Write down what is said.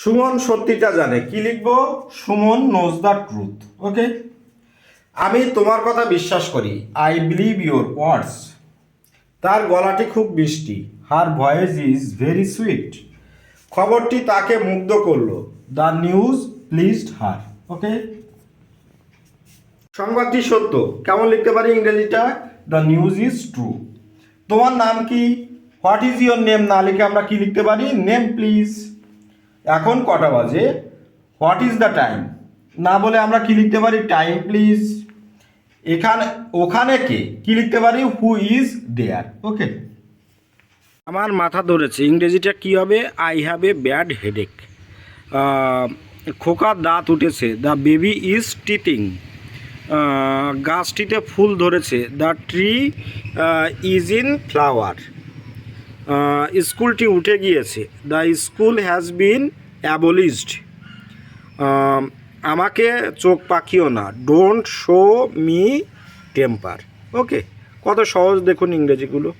সুমন সত্যিটা জানে। কি লিখব? Suman knows the truth okay আমি তোমার কথা বিশ্বাস করি। আই বিলিভ ইউর ওয়ার্ডস তার গলাটি খুব মিষ্টি। Her voice is very sweet খবরটি তাকে মুগ্ধ করল। The news pleased her okay সংবাদটি সত্য। কেমন লিখতে পারি ইংরেজিটা? দ্য নিউজ ইজ ট্রু তোমার নাম কি? হোয়াট ইজ ইয়োর নেম না লিখে আমরা কি লিখতে পারি? নেম প্লিজ এখন কটা বাজে? হোয়াট ইজ দ্য টাইম না বলে আমরা কি লিখতে পারি? টাইম প্লিজ এখানে, ওখানে কে? কি লিখতে পারি? হু ইজ দেয়ার ওকে আমার মাথা ধরেছে। ইংরেজিটা কি হবে? I have a bad headache খোকার দাঁত উঠেছে। দ্য বেবি ইজ টিথিং গাছটিতে ফুল ধরেছে। The tree is in flower স্কুলটি উঠে গিয়েছে। The school has been abolished. আমাকে চোখ পাখিও না। Don't show me temper okay কত সহজ দেখুন ইংরেজিগুলো।